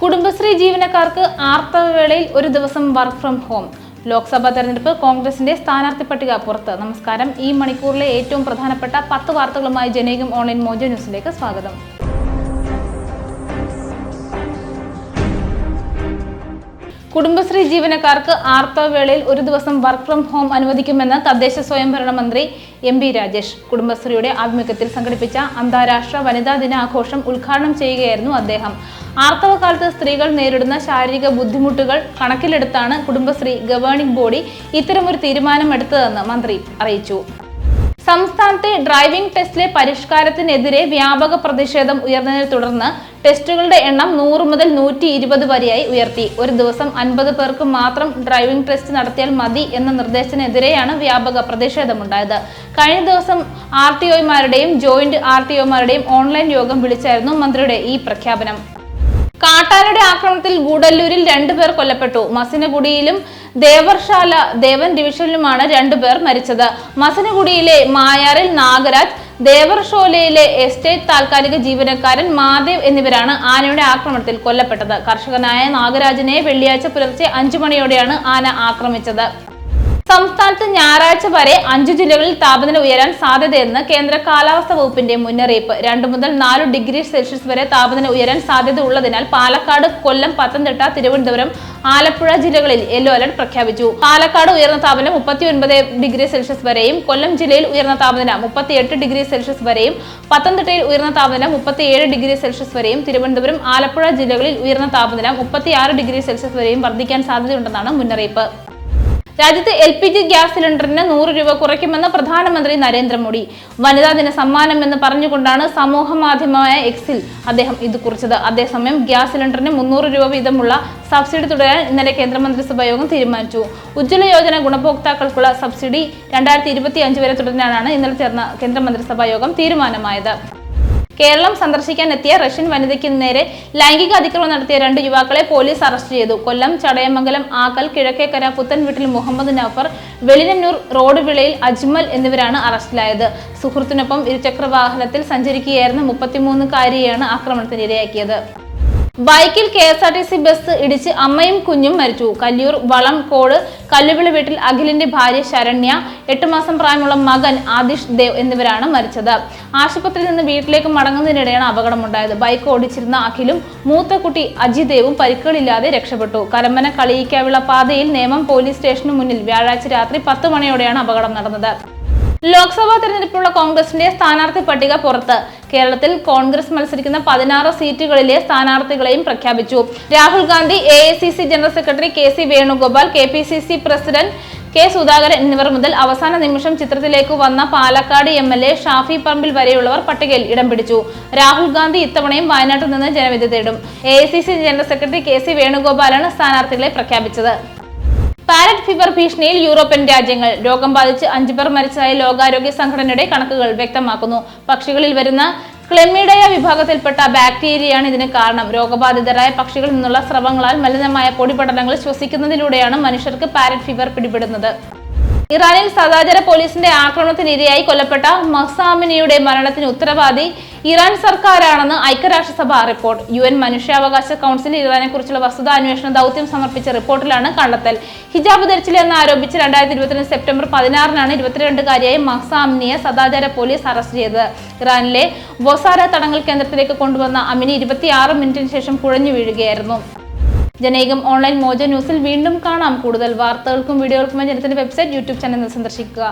കുടുംബശ്രീ ജീവനക്കാർക്ക് ആർത്തവവേളയിൽ ഒരു ദിവസം വർക്ക് ഫ്രം ഹോം ലോക്സഭാ തെരഞ്ഞെടുപ്പ് കോൺഗ്രസിന്റെ സ്ഥാനാർത്ഥി പട്ടിക പുറത്ത്. നമസ്കാരം. ഈ മണിക്കൂറിലെ ഏറ്റവും പ്രധാനപ്പെട്ട പത്ത് വാർത്തകളുമായി ജനേകം ഓൺലൈൻ മോജോ ന്യൂസിലേക്ക് സ്വാഗതം. കുടുംബശ്രീ ജീവനക്കാർക്ക് ആർത്തവവേളയിൽ ഒരു ദിവസം വർക്ക് ഫ്രം ഹോം അനുവദിക്കുമെന്ന് തദ്ദേശ സ്വയംഭരണ മന്ത്രി എം ബി രാജേഷ്. കുടുംബശ്രീയുടെ ആഭിമുഖ്യത്തിൽ സംഘടിപ്പിച്ച അന്താരാഷ്ട്ര വനിതാ ദിനാഘോഷം ഉദ്ഘാടനം ചെയ്യുകയായിരുന്നു അദ്ദേഹം. ആർത്തവകാലത്ത് സ്ത്രീകൾ നേരിടുന്ന ശാരീരിക ബുദ്ധിമുട്ടുകൾ കണക്കിലെടുത്താണ് കുടുംബശ്രീ ഗവേണിംഗ് ബോഡി ഇത്തരമൊരു തീരുമാനമെടുത്തതെന്ന് മന്ത്രി അറിയിച്ചു. സംസ്ഥാനത്തെ ഡ്രൈവിംഗ് ടെസ്റ്റിലെ പരിഷ്കാരത്തിനെതിരെ വ്യാപക പ്രതിഷേധം ഉയർന്നതിനെ തുടർന്ന് ടെസ്റ്റുകളുടെ എണ്ണം നൂറ് മുതൽ നൂറ്റി ഇരുപത് വരെയായി ഉയർത്തി. ഒരു ദിവസം അൻപത് പേർക്ക് മാത്രം ഡ്രൈവിംഗ് ടെസ്റ്റ് നടത്തിയാൽ മതി എന്ന നിർദ്ദേശത്തിനെതിരെയാണ് വ്യാപക പ്രതിഷേധമുണ്ടായത്. കഴിഞ്ഞ ദിവസം ആർ ടി ഒമാരുടെയും ജോയിന്റ് ആർ ടി ഒമാരുടെയും ഓൺലൈൻ യോഗം വിളിച്ചായിരുന്നു മന്ത്രിയുടെ ഈ പ്രഖ്യാപനം. കാട്ടാനയുടെ ആക്രമണത്തിൽ ഗൂഡല്ലൂരിൽ രണ്ടുപേർ കൊല്ലപ്പെട്ടു. മസിനഗുഡിയിലും ദേവർശാല ദേവൻ ഡിവിഷനിലുമാണ് രണ്ടുപേർ മരിച്ചത്. മസിനഗുഡിയിലെ മായാറിൽ നാഗരാജ് ദേവർഷോലയിലെ എസ്റ്റേറ്റ് താൽക്കാലിക ജീവനക്കാരൻ മാദേവ് എന്നിവരാണ് ആനയുടെ ആക്രമണത്തിൽ കൊല്ലപ്പെട്ടത്. കർഷകനായ നാഗരാജനെ വെള്ളിയാഴ്ച പുലർച്ചെ അഞ്ചു മണിയോടെയാണ് ആന ആക്രമിച്ചത്. സംസ്ഥാനത്ത് ഞായറാഴ്ച വരെ അഞ്ചു ജില്ലകളിൽ താപനില ഉയരാൻ സാധ്യതയെന്ന് കേന്ദ്ര കാലാവസ്ഥാ വകുപ്പിന്റെ മുന്നറിയിപ്പ്. രണ്ട് മുതൽ നാല് ഡിഗ്രി സെൽഷ്യസ് വരെ താപനില ഉയരാൻ സാധ്യത ഉള്ളതിനാൽ പാലക്കാട് കൊല്ലം പത്തനംതിട്ട തിരുവനന്തപുരം ആലപ്പുഴ ജില്ലകളിൽ യെല്ലോ അലർട്ട് പ്രഖ്യാപിച്ചു. പാലക്കാട് ഉയർന്ന താപനില മുപ്പത്തി ഒൻപത് ഡിഗ്രി സെൽഷ്യസ് വരെയും കൊല്ലം ജില്ലയിൽ ഉയർന്ന താപനില മുപ്പത്തിയെട്ട് ഡിഗ്രി സെൽഷ്യസ് വരെയും പത്തനംതിട്ടയിൽ ഉയർന്ന താപനില മുപ്പത്തിയേഴ് ഡിഗ്രി സെൽഷ്യസ് വരെയും തിരുവനന്തപുരം ആലപ്പുഴ ജില്ലകളിൽ ഉയർന്ന താപനില മുപ്പത്തിയാറ് ഡിഗ്രി സെൽഷ്യസ് വരെയും വർദ്ധിക്കാൻ സാധ്യതയുണ്ടെന്നാണ് മുന്നറിയിപ്പ്. രാജ്യത്ത് എൽ പി ജി ഗ്യാസ് സിലിണ്ടറിന് നൂറ് രൂപ കുറയ്ക്കുമെന്ന് പ്രധാനമന്ത്രി നരേന്ദ്രമോദി. വനിതാ ദിന സമ്മാനം എന്ന് പറഞ്ഞുകൊണ്ടാണ് സമൂഹ മാധ്യമമായ എക്സിൽ അദ്ദേഹം ഇത് കുറിച്ചത്. അതേസമയം ഗ്യാസ് സിലിണ്ടറിന് മുന്നൂറ് രൂപ വീതമുള്ള സബ്സിഡി തുടരാൻ ഇന്നലെ കേന്ദ്രമന്ത്രിസഭാ യോഗം തീരുമാനിച്ചു. ഉജ്ജ്വല യോജന ഗുണഭോക്താക്കൾക്കുള്ള സബ്സിഡി രണ്ടായിരത്തി ഇരുപത്തി അഞ്ച് വരെ തുടരാനാണ് ഇന്നലെ ചേർന്ന കേന്ദ്രമന്ത്രിസഭാ യോഗം തീരുമാനമായത്. കേരളം സന്ദർശിക്കാൻ എത്തിയ റഷ്യൻ വനിതയ്ക്ക് നേരെ ലൈംഗിക അതിക്രമം നടത്തിയ രണ്ട് യുവാക്കളെ പോലീസ് അറസ്റ്റ് ചെയ്തു. കൊല്ലം ചടയമംഗലം ആക്കൽ കിഴക്കേക്കര പുത്തൻവീട്ടിൽ മുഹമ്മദ് നഫർ വെളിനന്നൂർ റോഡ് വിളയിൽ അജ്മൽ എന്നിവരാണ് അറസ്റ്റിലായത്. സുഹൃത്തിനൊപ്പം ഇരുചക്ര വാഹനത്തിൽ സഞ്ചരിക്കുകയായിരുന്ന മുപ്പത്തിമൂന്നുകാരിയെയാണ് ആക്രമണത്തിന് ഇരയാക്കിയത് ബൈക്കിൽ K S R T C bus ഇടിച്ച് അമ്മയും കുഞ്ഞും മരിച്ചു. കല്ലിയൂർ വളം കോട് കല്ലുവിളി വീട്ടിൽ അഖിലിന്റെ ഭാര്യ ശരണ്യ എട്ട് മാസം പ്രായമുള്ള മകൻ ആദിഷ് ദേവ് എന്നിവരാണ് മരിച്ചത്. ആശുപത്രിയിൽ നിന്ന് വീട്ടിലേക്ക് മടങ്ങുന്നതിനിടെയാണ് അപകടമുണ്ടായത്. ബൈക്ക് ഓടിച്ചിരുന്ന അഖിലും മൂത്ത കുട്ടി അജിദേവും പരിക്കുകളില്ലാതെ രക്ഷപ്പെട്ടു. കരമ്പന കളിയിക്കാവിള പാതയിൽ നേമം പോലീസ് സ്റ്റേഷനു മുന്നിൽ വ്യാഴാഴ്ച രാത്രി പത്ത് മണിയോടെയാണ് അപകടം നടന്നത്. ലോക്സഭാ തെരഞ്ഞെടുപ്പിലുള്ള കോൺഗ്രസിന്റെ സ്ഥാനാർത്ഥി പട്ടിക പുറത്ത്. കേരളത്തിൽ കോൺഗ്രസ് മത്സരിക്കുന്ന പതിനാറ് സീറ്റുകളിലെ സ്ഥാനാർത്ഥികളെയും പ്രഖ്യാപിച്ചു. Rahul Gandhi A general secretary K C Venugopal K president K Sudhakaran എന്നിവർ മുതൽ അവസാന നിമിഷം ചിത്രത്തിലേക്ക് വന്ന Palakkad M L A Shafi Parambil വരെയുള്ളവർ പട്ടികയിൽ ഇടം പിടിച്ചു. രാഹുൽ ഗാന്ധി ഇത്തവണയും വയനാട്ടിൽ നിന്ന് ജനവിധി തേടും. A general secretary K C വേണുഗോപാലാണ് സ്ഥാനാർത്ഥികളെ പ്രഖ്യാപിച്ചത്. പാരറ്റ് ഫീവർ ഭീഷണിയിൽ യൂറോപ്യൻ രാജ്യങ്ങൾ രോഗം ബാധിച്ച് അഞ്ചു പേർ മരിച്ചതായി ലോകാരോഗ്യ സംഘടനയുടെ കണക്കുകൾ വ്യക്തമാക്കുന്നു. പക്ഷികളിൽ വരുന്ന ക്ലെമിഡയ വിഭാഗത്തിൽപ്പെട്ട ബാക്ടീരിയയാണ് ഇതിന് കാരണം. രോഗബാധിതരായ പക്ഷികളിൽ നിന്നുള്ള സ്രവങ്ങളാൽ മലിനമായ പൊടിപടലങ്ങൾ ശ്വസിക്കുന്നതിലൂടെയാണ് മനുഷ്യർക്ക് പാരറ്റ് ഫീവർ പിടിപെടുന്നത്. ഇറാനിൽ സദാചാര പോലീസിന്റെ ആക്രമണത്തിനിരയായി കൊല്ലപ്പെട്ട മസാമിനിയുടെ മരണത്തിന് ഉത്തരവാദി ഇറാൻ സർക്കാരാണെന്ന് ഐക്യരാഷ്ട്രസഭ റിപ്പോർട്ട്. യു എൻ മനുഷ്യാവകാശ കൗൺസിൽ ഇറാനെക്കുറിച്ചുള്ള വസ്തുതാ അന്വേഷണ ദൗത്യം സമർപ്പിച്ച റിപ്പോർട്ടിലാണ് കണ്ടെത്തൽ. ഹിജാബ് ധരിച്ചില്ലെന്ന് ആരോപിച്ച് രണ്ടായിരത്തി ഇരുപത്തിരണ്ട് സെപ്റ്റംബർ പതിനാറിനാണ് ഇരുപത്തിരണ്ടുകാരിയായ മഹ്സാമിനിയെ സദാചാര പോലീസ് അറസ്റ്റ് ചെയ്തത്. ഇറാനിലെ വൊസാര തടങ്കൽ കേന്ദ്രത്തിലേക്ക് കൊണ്ടുവന്ന അമിനി ഇരുപത്തിയാറ് മിനിറ്റിന് ശേഷം കുഴഞ്ഞു വീഴുകയായിരുന്നു. ജനൈകം ഓൺലൈൻ മോജ ന്യൂസിൽ വീണ്ടും കാണാം. കൂടുതൽ വാർത്തകൾക്കും വീഡിയോകൾക്കുമായി ജനത്തിന്റെ വെബ്സൈറ്റ് യൂട്യൂബ് ചാനൽ സന്ദർശിക്കുക.